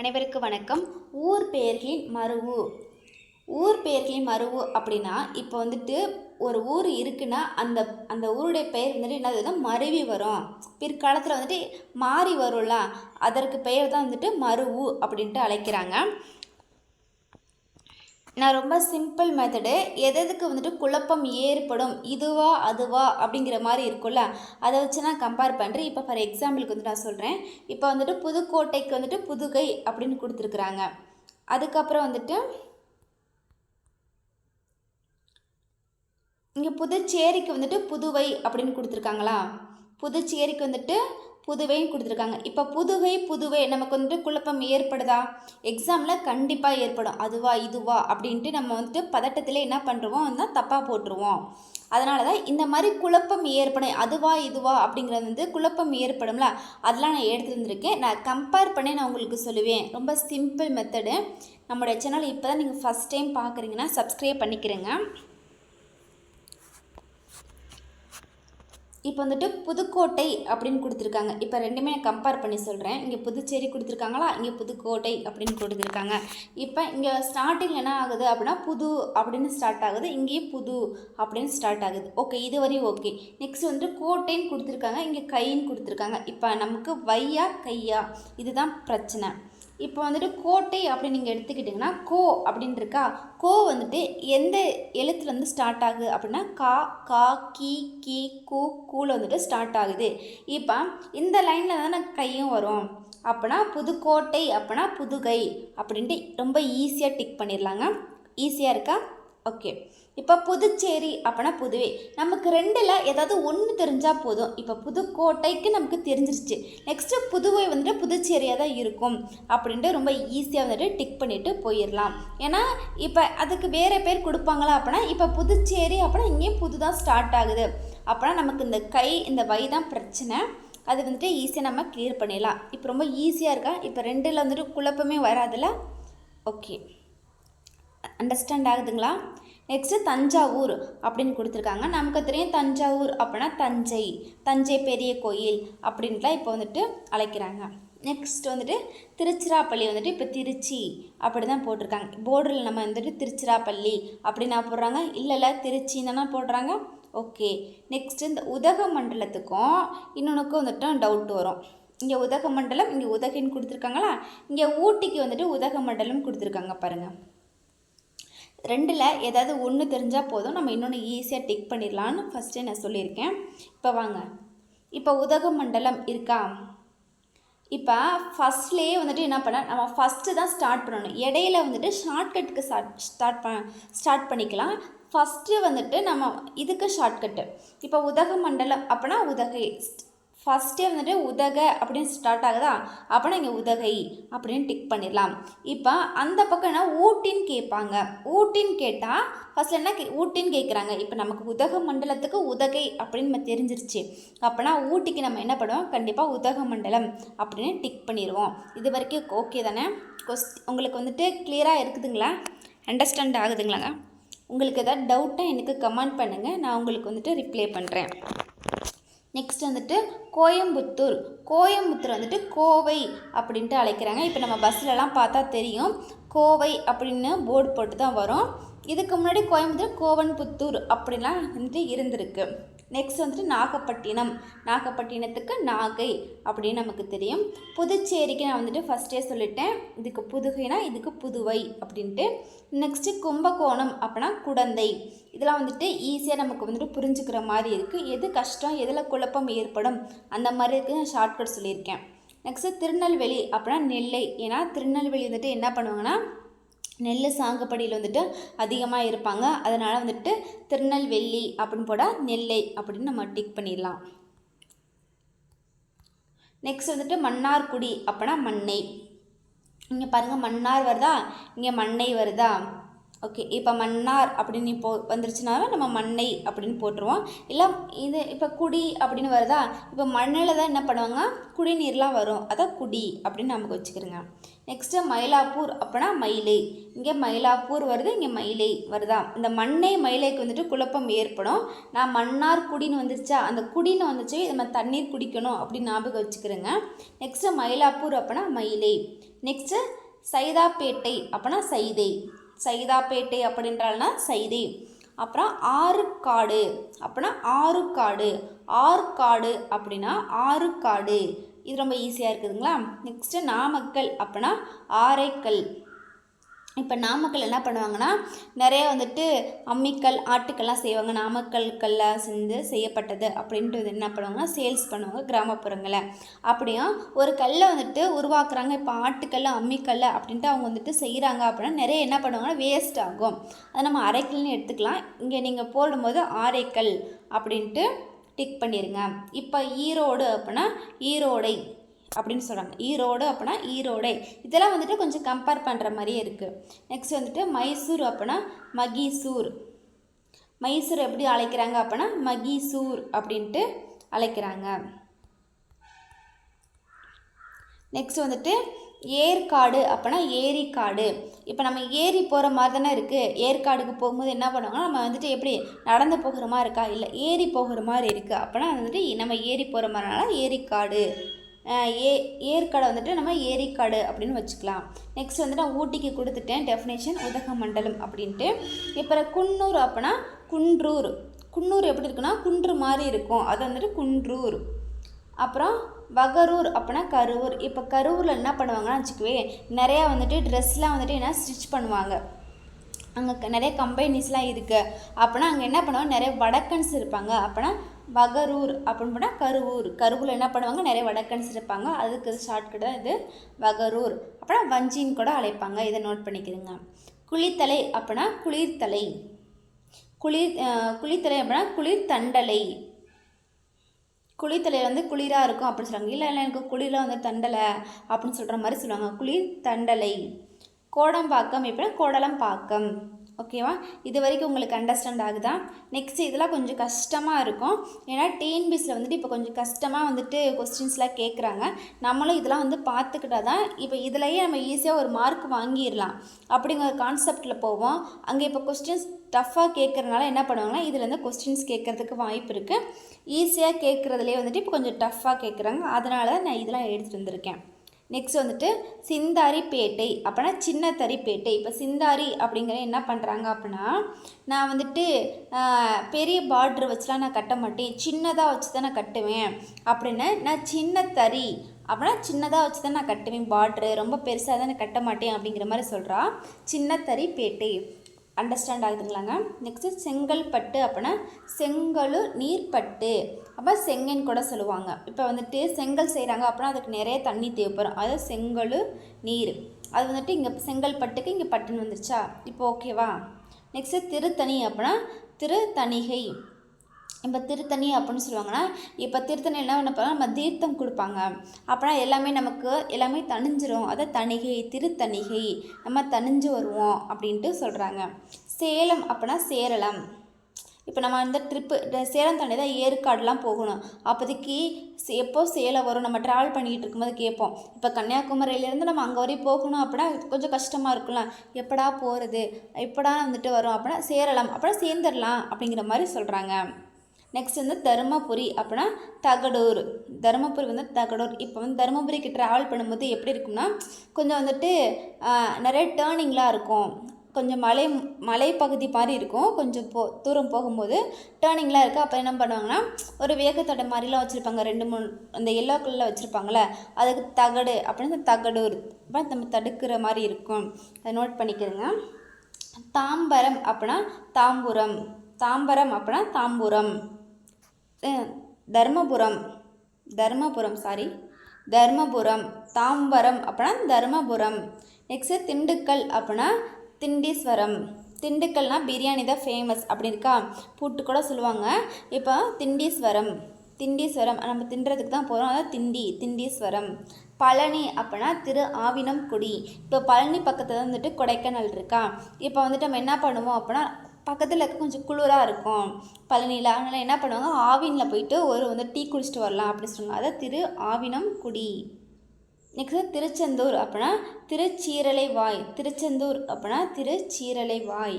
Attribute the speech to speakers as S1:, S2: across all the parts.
S1: அனைவருக்கும் வணக்கம். ஊர் பெயர்களின் மருவு. ஊர் பெயர்களின் மருவு அப்படின்னா இப்போ வந்துட்டு ஒரு ஊர் இருக்குன்னா அந்த அந்த ஊருடைய பெயர் வந்துட்டு என்னதுன்னா மருவி வரும். பிற்காலத்தில் வந்துட்டு மாறி வரும்ல. அதற்கு பெயர் தான் வந்துட்டு மருவு அப்படின்ட்டு அழைக்கிறாங்க. நான் ரொம்ப சிம்பிள் மெத்தடு எது எதுக்கு வந்துட்டு குழப்பம் ஏற்படும்? இதுவா அதுவா? அப்படிங்கிற மாதிரி இருக்கும்ல? அதை வச்சு நான் கம்பேர் பண்ணுறேன் இப்போ ஃபார் எக்ஸாம்பிளுக்கு வந்துட்டு நான் சொல்கிறேன் இப்போ வந்துட்டு புதுக்கோட்டைக்கு வந்துட்டு புதுகை அப்படின்னு கொடுத்துருக்குறாங்க. அதுக்கப்புறம் வந்துட்டு இங்கே புதுச்சேரிக்கு வந்துட்டு புதுவை அப்படின்னு கொடுத்துருக்காங்களா? புதுச்சேரிக்கு வந்துட்டு புதுவைன்னு கொடுத்துருக்காங்க. இப்போ புதுவை புதுவை நமக்கு வந்துட்டு குழப்பம் ஏற்படுதா? எக்ஸாமில் கண்டிப்பாக ஏற்படும். அதுவா இதுவா அப்படின்ட்டு நம்ம வந்துட்டு பதட்டத்தில் என்ன பண்ணுறோம் தான் தப்பாக போட்டுருவோம். அதனால தான் இந்த மாதிரி குழப்பம் ஏற்படும். அதுவா இதுவா அப்படிங்கிறது வந்து குழப்பம் ஏற்படும்ல. அதெல்லாம் நான் எடுத்து வந்திருக்கேன் நான் கம்பேர் பண்ணி நான் உங்களுக்கு சொல்லுவேன். ரொம்ப சிம்பிள் மெத்தடு நம்மளுடைய சேனல் இப்போ தான் நீங்கள் ஃபஸ்ட் டைம் பார்க்குறீங்கன்னா சப்ஸ்கிரைப் பண்ணிக்கிறேங்க. இப்போ வந்துட்டு புதுக்கோட்டை அப்படின்னு கொடுத்துருக்காங்க. இப்போ ரெண்டுமே நான் கம்பேர் பண்ணி சொல்கிறேன் இங்கே புதுச்சேரி கொடுத்துருக்காங்களா? இங்கே புதுக்கோட்டை அப்படின்னு கொடுத்துருக்காங்க. இப்போ இங்கே ஸ்டார்டிங் என்ன ஆகுது அப்படின்னா புது அப்படின்னு ஸ்டார்ட் ஆகுது. இங்கேயும் புது அப்படின்னு ஸ்டார்ட் ஆகுது. ஓகே இது வரையும் ஓகே நெக்ஸ்ட் வந்துட்டு கோட்டைன்னு கொடுத்துருக்காங்க. இங்கே கைன்னு கொடுத்துருக்காங்க. இப்போ நமக்கு வையா கையா? இதுதான் பிரச்சனை. இப்போ வந்துட்டு கோட்டை அப்படின்னு நீங்கள் எடுத்துக்கிட்டிங்கன்னா கோ அப்படின்னு இருக்கா கோ வந்துட்டு எந்த எழுத்துலேருந்து ஸ்டார்ட் ஆகுது அப்படின்னா கா கா கி கி கு கூல வந்துட்டு ஸ்டார்ட் ஆகுது. இப்போ இந்த லைனில் தானே கையும் வரும். அப்போனா புதுக்கோட்டை அப்போனா புதுகை அப்படின்ட்டு ரொம்ப ஈஸியாக டிக் பண்ணிடலாங்க. ஈஸியாக இருக்கா? ஓகே இப்போ புதுச்சேரி அப்படின்னா புதுவை. நமக்கு ரெண்டில் ஏதாவது ஒன்று தெரிஞ்சால் போதும். இப்போ புதுக்கோட்டைக்கு நமக்கு தெரிஞ்சிருச்சு. நெக்ஸ்ட்டு புதுவை வந்துட்டு புதுச்சேரியாக தான் இருக்கும் அப்படின்ட்டு ரொம்ப ஈஸியாக வந்துட்டு டிக் பண்ணிவிட்டு போயிடலாம் ஏன்னா இப்போ அதுக்கு வேறு பேர் கொடுப்பாங்களா அப்படின்னா இப்போ புதுச்சேரி அப்படின்னா இங்கேயும் புது தான் ஸ்டார்ட் ஆகுது. அப்படின்னா நமக்கு இந்த கை இந்த வை தான் பிரச்சனை. அது வந்துட்டு ஈஸியாக நம்ம கிளியர் பண்ணிடலாம். இப்போ ரொம்ப ஈஸியாக இருக்கா? இப்போ ரெண்டில் வந்துட்டு குழப்பமே வராதுல்ல? ஓகே அண்டர்ஸ்டாண்ட் ஆகுதுங்களா? நெக்ஸ்ட்டு தஞ்சாவூர் அப்படின்னு கொடுத்துருக்காங்க. நமக்கு தெரியும் தஞ்சாவூர் அப்படின்னா தஞ்சை தஞ்சை பெரிய கோயில் அப்படின்ட்டுலாம் இப்போ வந்துட்டு அழைக்கிறாங்க. நெக்ஸ்ட் வந்துட்டு திருச்சிராப்பள்ளி வந்துட்டு இப்போ திருச்சி அப்படி தான் போட்டிருக்காங்க போர்டில் நம்ம வந்துட்டு திருச்சிராப்பள்ளி அப்படின்னா போடுறாங்க? இல்லை இல்லை திருச்சின்னு தானே போடுறாங்க. ஓகே நெக்ஸ்ட் இந்த உதகமண்டலத்துக்கும் இன்னொன்றுக்கும் வந்துட்டு டவுட் வரும். இங்கே உதகமண்டலம் இங்கே உதகின்னு கொடுத்துருக்காங்களா? இங்கே ஊட்டிக்கு வந்துட்டு உதகமண்டலம் கொடுத்துருக்காங்க பாருங்கள் ரெண்டில் ஏதாவது ஒன்று தெரிஞ்சால் போதும். நம்ம இன்னொன்று ஈஸியாக டிக் பண்ணிடலான்னு ஃபஸ்ட்டே நான் சொல்லியிருக்கேன். இப்போ வாங்க. இப்போ உதகமண்டலம் இருக்கா? இப்போ ஃபஸ்ட்லேயே வந்துட்டு என்ன பண்ண நம்ம ஃபஸ்ட்டு தான் ஸ்டார்ட் பண்ணணும். இடையில வந்துட்டு ஷார்ட்கட்டுக்கு ஸ்டார்ட் ஸ்டார்ட் ப ஸ்டார்ட் பண்ணிக்கலாம். ஃபஸ்ட்டு வந்துட்டு நம்ம இதுக்கு ஷார்ட்கட்டு இப்போ உதகமண்டலம் அப்படின்னா உதகை ஃபஸ்ட்டே வந்துட்டு உதக அப்படின்னு ஸ்டார்ட் ஆகுதா? அப்போனா இங்கே உதகை அப்படின்னு டிக் பண்ணிடலாம். இப்போ அந்த பக்கம் என்ன? ஊட்டின்னு கேட்பாங்க. ஊட்டின்னு கேட்டால் ஃபஸ்ட்டில் என்ன கே ஊட்டின்னு கேட்குறாங்க. இப்போ நமக்கு உதக மண்டலத்துக்கு உதகை அப்படின்னு நம்ம தெரிஞ்சிருச்சு. அப்போனா ஊட்டிக்கு நம்ம என்ன பண்ணுவோம்? கண்டிப்பாக உதக மண்டலம் அப்படின்னு டிக் பண்ணிடுவோம். இது வரைக்கும் ஓகே தானே? கொஸ்ட் உங்களுக்கு வந்துட்டு கிளியராக இருக்குதுங்களா? அண்டர்ஸ்டாண்ட் ஆகுதுங்களாங்க? உங்களுக்கு எதாவது டவுட்டாக எனக்கு கமெண்ட் பண்ணுங்கள் நான் உங்களுக்கு வந்துட்டு ரிப்ளை பண்ணுறேன் நெக்ஸ்ட் வந்துட்டு கோயம்புத்தூர். கோயம்புத்தூர் வந்துட்டு கோவை அப்படின்ட்டு அழைக்கிறாங்க. இப்போ நம்ம பஸ்லலாம் பார்த்தா தெரியும். கோவை அப்படின்னு போர்டு போட்டு தான் வரும். இதுக்கு முன்னாடி கோயம்புத்தூர் கோவன்புத்தூர் அப்படிலாம் வந்துட்டு இருந்திருக்கு. நெக்ஸ்ட் வந்துட்டு நாகப்பட்டினம். நாகப்பட்டினத்துக்கு நாகை அப்படின்னு நமக்கு தெரியும். புதுச்சேரிக்கு நான் வந்துட்டு ஃபஸ்ட்டே சொல்லிட்டேன். இதுக்கு புதுகைனா இதுக்கு புதுவை அப்படின்ட்டு. நெக்ஸ்ட்டு கும்பகோணம் அப்படின்னா குடந்தை. இதெல்லாம் வந்துட்டு ஈஸியாக நமக்கு வந்துட்டு புரிஞ்சுக்கிற மாதிரி இருக்குது எது கஷ்டம் எதில் குழப்பம் ஏற்படும் அந்த மாதிரி இருக்குது நான் ஷார்ட்கட் சொல்லியிருக்கேன். நெக்ஸ்ட்டு திருநெல்வேலி அப்படின்னா நெல்லை. ஏன்னா திருநெல்வேலி வந்துட்டு என்ன பண்ணுவாங்கன்னா நெல் சாகுபடியில் வந்துட்டு அதிகமாக இருப்பாங்க. அதனால் வந்துட்டு திருநெல்வேலி அப்படின்னு போட நெல்லை அப்படின்னு நம்ம டிக் பண்ணிடலாம். நெக்ஸ்ட் வந்துட்டு மன்னார்குடி அப்படின்னா மண்ணை. இங்கே பாருங்கள் மன்னார் வருதா? இங்கே மண்ணை வருதா? ஓகே இப்போ மன்னார் அப்படின்னு இப்போ வந்துருச்சுனாவே நம்ம மண்ணை அப்படின்னு போட்டுருவோம். இல்லை இது இப்போ குடி அப்படின்னு வருதா? இப்போ மண்ணில் தான் என்ன பண்ணுவாங்க? குடிநீர்லாம் வரும். அதான் குடி அப்படின்னு நமக்கு வச்சுக்கிறோங்க. நெக்ஸ்ட்டு மயிலாப்பூர் அப்படின்னா மயிலை. இங்கே மயிலாப்பூர் வருது இங்கே மயிலை வருதா? இந்த மண்ணை மயிலைக்கு வந்துட்டு குழப்பம் ஏற்படும். நான் மன்னார் குடின்னு வந்துருச்சா? அந்த குடின்னு வந்துச்சு நம்ம தண்ணீர் குடிக்கணும் அப்படின்னு ஞாபகம் வச்சுக்கிறோங்க. நெக்ஸ்ட்டு மயிலாப்பூர் அப்படின்னா மயிலை. நெக்ஸ்ட்டு சைதாப்பேட்டை அப்படின்னா சைதை. சைதாப்பேட்டை அப்படின்றால்னா சைதை. அப்புறம் ஆறுக்காடு அப்படின்னா ஆறுக்காடு ஆற்காடு அப்படின்னா ஆறுக்காடு. இது ரொம்ப ஈஸியாக இருக்குதுங்களா? நெக்ஸ்ட்டு நாமக்கல் அப்படின்னா ஆரைக்கல். இப்போ நாமக்கல் என்ன பண்ணுவாங்கன்னா நிறைய வந்துட்டு அம்மிக்கல் ஆட்டுக்கள்லாம் செய்வாங்க. நாமக்கல்கள்லாம் செஞ்சு செய்யப்பட்டது அப்படின்ட்டு வந்து என்ன பண்ணுவாங்கன்னா சேல்ஸ் பண்ணுவாங்க கிராமப்புறங்களில். அப்படியும் ஒரு கல்லை வந்துட்டு உருவாக்குறாங்க. இப்போ ஆட்டுக்கல் அம்மிக்கல் அப்படின்ட்டு அவங்க வந்துட்டு செய்கிறாங்க அப்படின்னா நிறைய என்ன பண்ணுவாங்கன்னா வேஸ்ட் ஆகும். அதை நம்ம அரைக்கல்னு எடுத்துக்கலாம். இங்கே நீங்கள் போடும்போது ஆரைக்கல் அப்படின்ட்டு டிக் பண்ணிடுங்க இப்போ ஈரோடு அப்படின்னா ஈரோடை அப்படின்னு சொல்கிறாங்க ஈரோடு அப்படின்னா ஈரோடை. இதெல்லாம் வந்துட்டு கொஞ்சம் கம்பேர் பண்ணுற மாதிரியே இருக்குது நெக்ஸ்ட் வந்துட்டு மைசூர் அப்படின்னா மகீசூர். மைசூர் எப்படி அழைக்கிறாங்க அப்படின்னா மகீசூர் அப்படின்ட்டு அழைக்கிறாங்க. நெக்ஸ்ட் வந்துட்டு ஏற்காடு அப்படின்னா ஏரிக்காடு. இப்போ நம்ம ஏரி போகிற மாதிரி தானே இருக்குது ஏற்காடுக்கு போகும்போது என்ன பண்ணுவாங்கன்னா நம்ம வந்துட்டு எப்படி நடந்து போகிற மாதிரி இருக்கா? இல்லை ஏரி போகிற மாதிரி இருக்குது அப்படின்னா வந்துட்டு நம்ம ஏரி போகிற மாதிரினால ஏரிக்காடு. ஏ ஏற்காடை வந்துட்டு நம்ம ஏரிக்காடு அப்படின்னு வச்சுக்கலாம். நெக்ஸ்ட் வந்து நான் ஊட்டிக்கு கொடுத்துட்டேன். டெஃபினேஷன் உதகமண்டலம் அப்படின்ட்டு. இப்போ குன்னூர் அப்படின்னா குன்றூர். குன்னூர் எப்படி இருக்குன்னா குன்று மாதிரி இருக்கும். அது வந்துட்டு குன்றூர். அப்புறம் வகரூர் அப்படின்னா கரூர். இப்போ கரூரில் என்ன பண்ணுவாங்கன்னு வச்சுக்கவே நிறையா வந்துட்டு ட்ரெஸ்லாம் வந்துட்டு என்ன ஸ்டிச் பண்ணுவாங்க. அங்கே நிறைய கம்பெனிஸ்லாம் இருக்குது அப்படின்னா அங்கே என்ன பண்ணுவாங்க? நிறைய வடக்கன்ஸ் இருப்பாங்க. அப்படின்னா வகரூர் அப்படின்னு போனால் கருவூர். கருவூரில் என்ன பண்ணுவாங்க? நிறைய வடக்கன்ஸ் இருப்பாங்க. அதுக்கு ஷார்ட்கட் தான் இது. வகரூர். அப்புறம் வஞ்சின்னு கூட அழைப்பாங்க. இதை நோட் பண்ணிக்கிறேங்க. குளித்தலை அப்படின்னா குளிர்தலை. குளிர் குளித்தலை அப்படின்னா குளிர் தண்டலை குளித்தலை வந்து குளிராக இருக்கும் அப்படின்னு சொல்லுவாங்க இல்லை இல்லை எனக்கு குளிரில் வந்து தண்டலை அப்படின்னு சொல்கிற மாதிரி சொல்லுவாங்க. குளிர் தண்டலை கோடம்பாக்கம் எப்படின்னா கோடலம்பாக்கம். ஓகேவா? இது வரைக்கும் உங்களுக்கு அண்டர்ஸ்டாண்ட் ஆகுதா? நெக்ஸ்ட் இதெல்லாம் கொஞ்சம் கஷ்டமாக இருக்கும். ஏன்னா டிஎன்பிஎஸ்சில் வந்துட்டு இப்போ கொஞ்சம் கஷ்டமாக வந்துட்டு கொஸ்டின்ஸ்லாம் கேட்குறாங்க நம்மளும் இதெல்லாம் வந்து பார்த்துக்கிட்டா தான் இப்போ இதுலேயே நம்ம ஈஸியாக ஒரு மார்க் வாங்கிடலாம். அப்படிங்கிற கான்செப்டில் போவோம். அங்கே இப்போ கொஸ்டின்ஸ் டஃப்பாக கேட்குறனால என்ன பண்ணுவாங்கன்னா இதுலேருந்து கொஸ்டின்ஸ் கேட்குறதுக்கு வாய்ப்பு இருக்குது ஈஸியாக கேட்குறதுலேயே வந்துட்டு இப்போ கொஞ்சம் டஃப்பாக கேட்குறாங்க அதனால தான் நான் இதெல்லாம் எடுத்துகிட்டு வந்திருக்கேன். நெக்ஸ்ட் வந்துட்டு சிந்தாரி பேட்டை அப்படின்னா சின்னத்தரி பேட்டை. இப்போ சிந்தாரி அப்படிங்கிற என்ன பண்ணுறாங்க அப்படின்னா நான் வந்துட்டு பெரிய பார்ட்ரு வச்சுலாம் நான் கட்ட மாட்டேன். சின்னதாக வச்சு தான் நான் கட்டுவேன். அப்படின்னு நான் சின்னத்தறி அப்படின்னா சின்னதாக வச்சு தான் நான் கட்டுவேன் பார்ட்ரு ரொம்ப பெருசாக தான் நான் கட்ட மாட்டேன் அப்படிங்கிற மாதிரி சொல்கிறா சின்னத்தறி பேட்டை. அண்டர்ஸ்டாண்ட் ஆகுதுங்களாங்க? நெக்ஸ்ட்டு செங்கல்பட்டு அப்படின்னா செங்கலு நீர்ப்பட்டு. அப்போ செங்கன் கூட சொல்லுவாங்க. இப்போ வந்துட்டு செங்கல் செய்கிறாங்க அப்படின்னா அதுக்கு நிறைய தண்ணி தேவைப்படும். அதாவது செங்கலு நீர். அது வந்துட்டு இங்கே செங்கல்பட்டுக்கு இங்கே பட்டுன்னு வந்துருச்சா? இப்போ ஓகேவா நெக்ஸ்ட்டு திருத்தணி அப்படின்னா திருத்தணிகை. இப்போ திருத்தணி அப்படின்னு சொல்லுவாங்கன்னா இப்போ திருத்தணி என்ன பண்ண நம்ம தீர்த்தம் கொடுப்பாங்க. அப்படின்னா எல்லாமே நமக்கு எல்லாமே தணிஞ்சிரும். அதை தணிகை திருத்தணிகை நம்ம தணிஞ்சு வருவோம் அப்படின்ட்டு சொல்கிறாங்க சேலம் அப்படின்னா சேரளம். இப்போ நம்ம அந்த ட்ரிப்பு சேலம் தாண்டி தான் ஏற்காடுலாம் போகணும். அப்போதைக்கு சே- எப்போ சேலம் வரும்? நம்ம ட்ராவல் பண்ணிக்கிட்டு இருக்கும்போது கேட்போம். இப்போ கன்னியாகுமரியிலேருந்து நம்ம அங்கே வரையும் போகணும் அப்படின்னா கொஞ்சம் கஷ்டமாக இருக்கலாம் எப்படா போகிறது எப்படா வந்துட்டு வரும்? அப்படின்னா சேரலாம் அப்படின்னா சேர்ந்துடலாம் அப்படிங்கிற மாதிரி சொல்கிறாங்க நெக்ஸ்ட் வந்து தருமபுரி அப்படின்னா தகடூர். தருமபுரி வந்து தகடூர். இப்போ வந்து தருமபுரிக்கு ட்ராவல் பண்ணும்போது எப்படி இருக்கும்னா கொஞ்சம் வந்துட்டு நிறைய டேர்னிங்லாம் இருக்கும். கொஞ்சம் மலை மலைப்பகுதி மாதிரி இருக்கும். கொஞ்சம் போ தூரம் போகும்போது டேர்னிங்லாம் இருக்குது அப்போ என்ன பண்ணுவாங்கன்னா ஒரு வேகத்தடை மாதிரிலாம் வச்சுருப்பாங்க. ரெண்டு மூணு அந்த எல்லோ கலரில் வச்சுருப்பாங்களே அதுக்கு தகடு அப்படின்னு தகடூர். அப்போ நம்ம தடுக்கிற மாதிரி இருக்கும். அதை நோட் பண்ணிக்கிறேங்க. தாம்பரம் அப்படின்னா தாம்பூரம். தாம்பரம் அப்படின்னா தாம்பூரம். தர்மபுரம் தர்மபுரம் சாரி தர்மபுரம் தாம்பரம் அப்படின்னா தர்மபுரம். நெக்ஸ்ட்டு திண்டுக்கல் அப்படின்னா திண்டீஸ்வரம். திண்டுக்கல்னால் பிரியாணி தான் ஃபேமஸ் அப்படி இருக்கா? புட்டு கூட சொல்லுவாங்க. இப்போ திண்டீஸ்வரம் திண்டீஸ்வரம் நம்ம தின்றதுக்கு தான் போகிறோம் அதாவது திண்டி திண்டீஸ்வரம். பழனி அப்படின்னா திரு ஆவினம்குடி. இப்போ பழனி பக்கத்தில் வந்துட்டு கொடைக்கானல் இருக்கா? இப்போ வந்துட்டு நம்ம என்ன பண்ணுவோம் அப்படின்னா பக்கத்தில் இருக்க கொஞ்சம் குளிராக இருக்கும். பழனியில். அதனால் என்ன பண்ணுவாங்க? ஆவினில் போயிட்டு ஒரு வந்து டீ குடிச்சிட்டு வரலாம் அப்படின்னு சொல்லுவாங்க அதான் திரு ஆவினம் குடி. நெக்ஸ்ட்டு திருச்செந்தூர் அப்படின்னா திருச்சீரலை வாய். திருச்செந்தூர் அப்படின்னா திருச்சீரலை வாய்.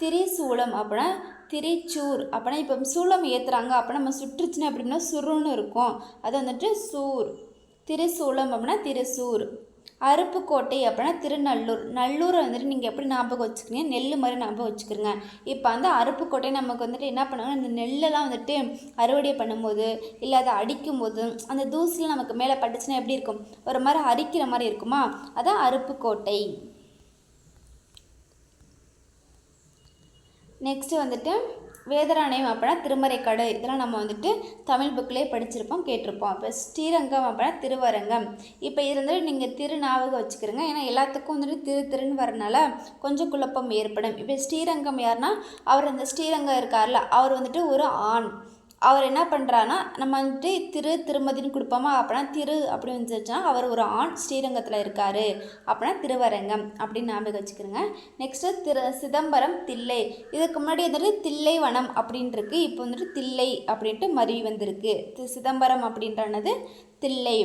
S1: திரிசூலம் அப்படின்னா திரிச்சூர் அப்படின்னா இப்போ சூளம் ஏற்றுறாங்க அப்படின்னா நம்ம சுற்றுச்சுன்னா எப்படின்னா சுருன்னு இருக்கும். அது வந்துட்டு சூர். திருசூலம் அப்படின்னா திருசூர். அருப்புக்கோட்டை அப்படின்னா திருநல்லூர். நல்லூரை வந்துட்டு நீங்கள் எப்படி ஞாபகம் வச்சுக்கிறீங்க? நெல் மாதிரி ஞாபகம் வச்சுக்கிறீங்க. இப்போ வந்து அருப்புக்கோட்டை நமக்கு வந்துட்டு என்ன பண்ணுவாங்க இந்த நெல்லெல்லாம் வந்துட்டு அறுவடை பண்ணும்போது இல்லை அதை அடிக்கும்போது அந்த தூசில் நமக்கு மேலே பட்டுச்சுன்னா எப்படி இருக்கும்? ஒரு மாதிரி அரிக்கிற மாதிரி இருக்குமா? அதான் அருப்புக்கோட்டை. நெக்ஸ்ட்டு வந்துட்டு வேதராணயம் அப்படின்னா திருமறைக்கடை இதெல்லாம் நம்ம வந்துட்டு தமிழ் புக்கிலே படிச்சிருப்போம் கேட்டிருப்போம். இப்போ ஸ்ரீரங்கம் அப்படின்னா திருவரங்கம். இப்போ இது வந்துட்டு நீங்கள் திரு ஞாபகம் வச்சுக்கிறோங்க. ஏன்னா எல்லாத்துக்கும் வந்துட்டு திரு திருன்னு வரனால கொஞ்சம் குழப்பம் ஏற்படும். இப்போ ஸ்ரீரங்கம் யாருன்னா அவர் அந்த ஸ்ரீரங்கம் இருக்கார்ல அவர் வந்துட்டு ஒரு ஆண். அவர் என்ன பண்ணுறாருன்னா நம்ம வந்துட்டு திரு திருமதின்னு கொடுப்போமா? அப்படின்னா திரு அப்படின்னு வந்துச்சுன்னா அவர் ஒரு ஆண் ஸ்ரீரங்கத்தில் இருக்கார். அப்படின்னா திருவரங்கம் அப்படின்னு ஞாபகம் வச்சுக்கிறோங்க. நெக்ஸ்ட்டு திரு சிதம்பரம் தில்லை. இதுக்கு முன்னாடி வந்துட்டு தில்லை வனம் அப்படின்ட்டுருக்கு இப்போ வந்துட்டு தில்லை அப்படின்ட்டு மருவி வந்திருக்கு. தி சிதம்பரம் அப்படின்றானது தில்லை.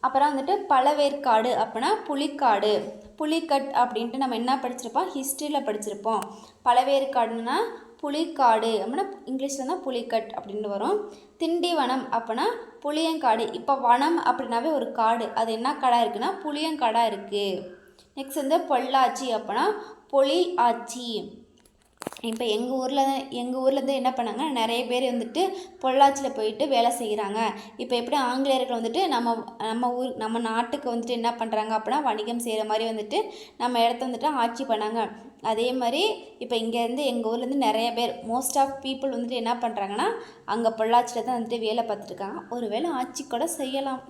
S1: அப்புறம் வந்துட்டு பழவேற்காடு அப்படின்னா புலிக்காடு. புலிக்கட் அப்படின்ட்டு நம்ம என்ன படிச்சிருப்போம்? ஹிஸ்ட்ரியில் படிச்சிருப்போம். பழவேற்காடுன்னா புலிக்காடு. அப்படின்னா இங்கிலீஷில் தான் புலிக்கட் அப்படின்னு வரும். திண்டிவனம் அப்படின்னா புளியங்காடு. இப்போ வனம் அப்படின்னாவே ஒரு காடு. அது என்ன காடாக இருக்குன்னா புளியங்காடாக இருக்குது நெக்ஸ்ட் வந்து பொள்ளாச்சி அப்படின்னா பொலி ஆச்சி இப்போ எங்கள் ஊரில் எங்கள் ஊர்லேருந்து என்ன பண்ணாங்க? நிறைய பேர் வந்துட்டு பொள்ளாச்சியில் போயிட்டு வேலை செய்கிறாங்க இப்போ எப்படி ஆங்கிலேயர்கள் வந்துட்டு நம்ம நம்ம ஊர் நம்ம நாட்டுக்கு வந்துட்டு என்ன பண்ணுறாங்க அப்படின்னா வணிகம் செய்கிற மாதிரி வந்துட்டு நம்ம இடத்த வந்துட்டு ஆட்சி பண்ணாங்க. அதே மாதிரி இப்போ இங்கேருந்து எங்கள் ஊர்லேருந்து நிறைய பேர் மோஸ்ட் ஆஃப் பீப்புள் வந்துட்டு என்ன பண்ணுறாங்கன்னா அங்கே பொள்ளாச்சியில் தான் வந்துட்டு வேலை பார்த்துருக்காங்க ஒரு வேளை ஆட்சி கூட செய்யலாம்.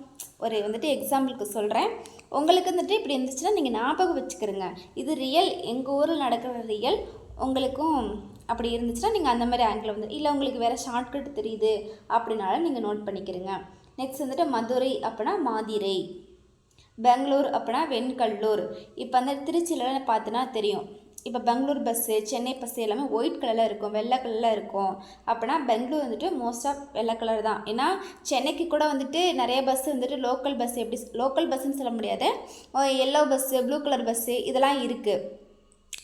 S1: ஒரு வந்துட்டு எக்ஸாம்பிளுக்கு சொல்கிறேன் உங்களுக்கு வந்துட்டு இப்படி இருந்துச்சுன்னா நீங்கள் ஞாபகம் வச்சுக்கிறோங்க. இது ரியல் எங்கள் ஊரில் நடக்கிற ரியல் உங்களுக்கும் அப்படி இருந்துச்சுன்னா நீங்கள் அந்த மாதிரி ஆங்கிள் வந்து இல்லை உங்களுக்கு வேறு ஷார்ட்கட் தெரியுது அப்படின்னாலும் நீங்கள் நோட் பண்ணிக்கிறீங்க. நெக்ஸ்ட் வந்துட்டு மதுரை அப்படின்னா மாதிரை. பெங்களூர் அப்படின்னா வெண்கல்லூர். இப்போ அந்த திருச்சியில் பார்த்தோன்னா தெரியும். இப்போ பெங்களூர் பஸ்ஸு சென்னை பஸ்ஸு எல்லாமே ஒயிட் கலரில் இருக்கும் வெள்ளை கலரில் இருக்கும். அப்படின்னா பெங்களூர் வந்துட்டு மோஸ்ட் ஆஃப் வெள்ளை கலர் தான். ஏன்னா சென்னைக்கு கூட வந்துட்டு நிறைய பஸ்ஸு வந்துட்டு லோக்கல் பஸ் எப்படி லோக்கல் பஸ்ஸுன்னு சொல்ல முடியாது. Yellow bus blue colour bus இதெல்லாம் இருக்குது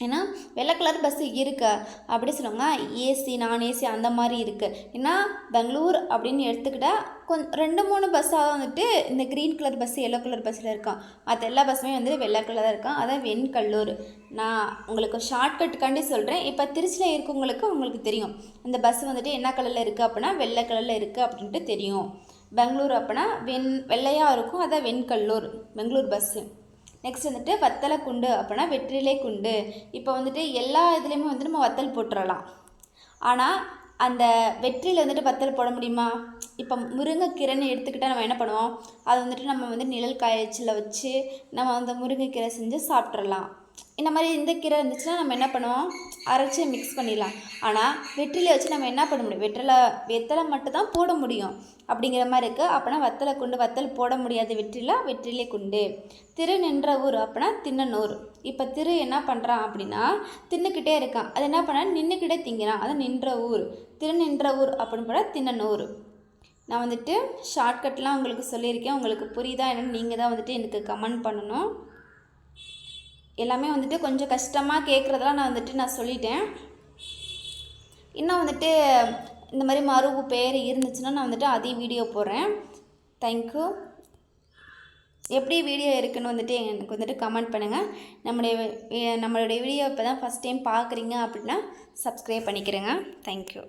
S1: ஏன்னா வெள்ளை கலர் பஸ்ஸு இருக்கு அப்படி சொல்லுவாங்க. ஏசி நான் ஏசி அந்த மாதிரி இருக்குது ஏன்னா பெங்களூர் அப்படின்னு எடுத்துக்கிட்டால் கொஞ் ரெண்டு மூணு பஸ்ஸாக வந்துட்டு இந்த green colour bus yellow colour பஸ்ஸில் இருக்கான் மற்ற எல்லா பஸ்ஸுமே வந்துட்டு வெள்ளை கலராக இருக்கான் அதான் வெண்கல்லூர். நான் உங்களுக்கு ஷார்ட்கட்டுக்காண்டி சொல்கிறேன் இப்போ திருச்சியில் இருக்கவங்களுக்கு உங்களுக்கு தெரியும். அந்த பஸ் வந்துட்டு என்ன கலரில் இருக்குது அப்படின்னா வெள்ளை கலரில் இருக்குது அப்படின்ட்டு தெரியும். பெங்களூர் அப்படின்னா வெண் வெள்ளையாக இருக்கும். அதான் வெண்கல்லூர் பெங்களூர் பஸ்ஸு நெக்ஸ்ட் வந்துட்டு வத்தலை குண்டு அப்படின்னா வெற்றிலை குண்டு. இப்போ வந்துட்டு எல்லா இதுலேயுமே வந்து நம்ம வத்தல் போட்டுறலாம். ஆனால் அந்த வெற்றியில் வந்துட்டு வத்தல் போட முடியுமா? இப்போ முருங்கைக்கீரைன்னு எடுத்துக்கிட்டால் நம்ம என்ன பண்ணுவோம்? அது வந்துட்டு நம்ம வந்து நிழல் காய்ச்சலில் வச்சு நம்ம அந்த முருங்கைக்கீரை செஞ்சு சாப்பிட்றலாம் இந்த மாதிரி இந்த கீரை இருந்துச்சுன்னா நம்ம என்ன பண்ணுவோம்? அரைச்சி மிக்ஸ் பண்ணிடலாம். ஆனால் வெற்றிலை வச்சு நம்ம என்ன பண்ண முடியும்? வெற்றிலை வெத்தலை மட்டும் தான் போட முடியும். அப்படிங்கிற மாதிரி இருக்குது அப்போனா வத்தலை குண்டு வத்தல் போட முடியாது. வெற்றிலை வெற்றிலை குண்டு. திரு நின்ற ஊர் அப்படின்னா தின்னனூர். இப்போ திரு என்ன பண்ணுறான் அப்படின்னா தின்னுக்கிட்டே இருக்கான். அது என்ன பண்ண நின்றுக்கிட்டே திங்கிறான். அது நின்ற ஊர். திரு நின்ற ஊர் அப்படின்னு போட தின்னனூர். நான் வந்துட்டு ஷார்ட்கட்லாம் உங்களுக்கு சொல்லியிருக்கேன். உங்களுக்கு புரியுதா என்னன்னு நீங்கள் தான் வந்துட்டு எனக்கு கமெண்ட் பண்ணணும். எல்லாமே வந்துட்டு கொஞ்சம் கஷ்டமாக கேட்குறதெல்லாம் நான் வந்துட்டு நான் சொல்லிட்டேன். இன்னும் வந்துட்டு இந்த மாதிரி மருவு பேர் இருந்துச்சுன்னா நான் வந்துட்டு அதையும் வீடியோ போடுறேன். தேங்க்யூ எப்படி வீடியோ இருக்குன்னு வந்துட்டு எனக்கு வந்துட்டு கமெண்ட் பண்ணுங்கள் நம்முடைய நம்மளுடைய வீடியோ இப்போ தான் ஃபஸ்ட் டைம் பார்க்குறீங்க அப்படின்னா சப்ஸ்கிரைப் பண்ணிக்கிறேங்க. தேங்க்யூ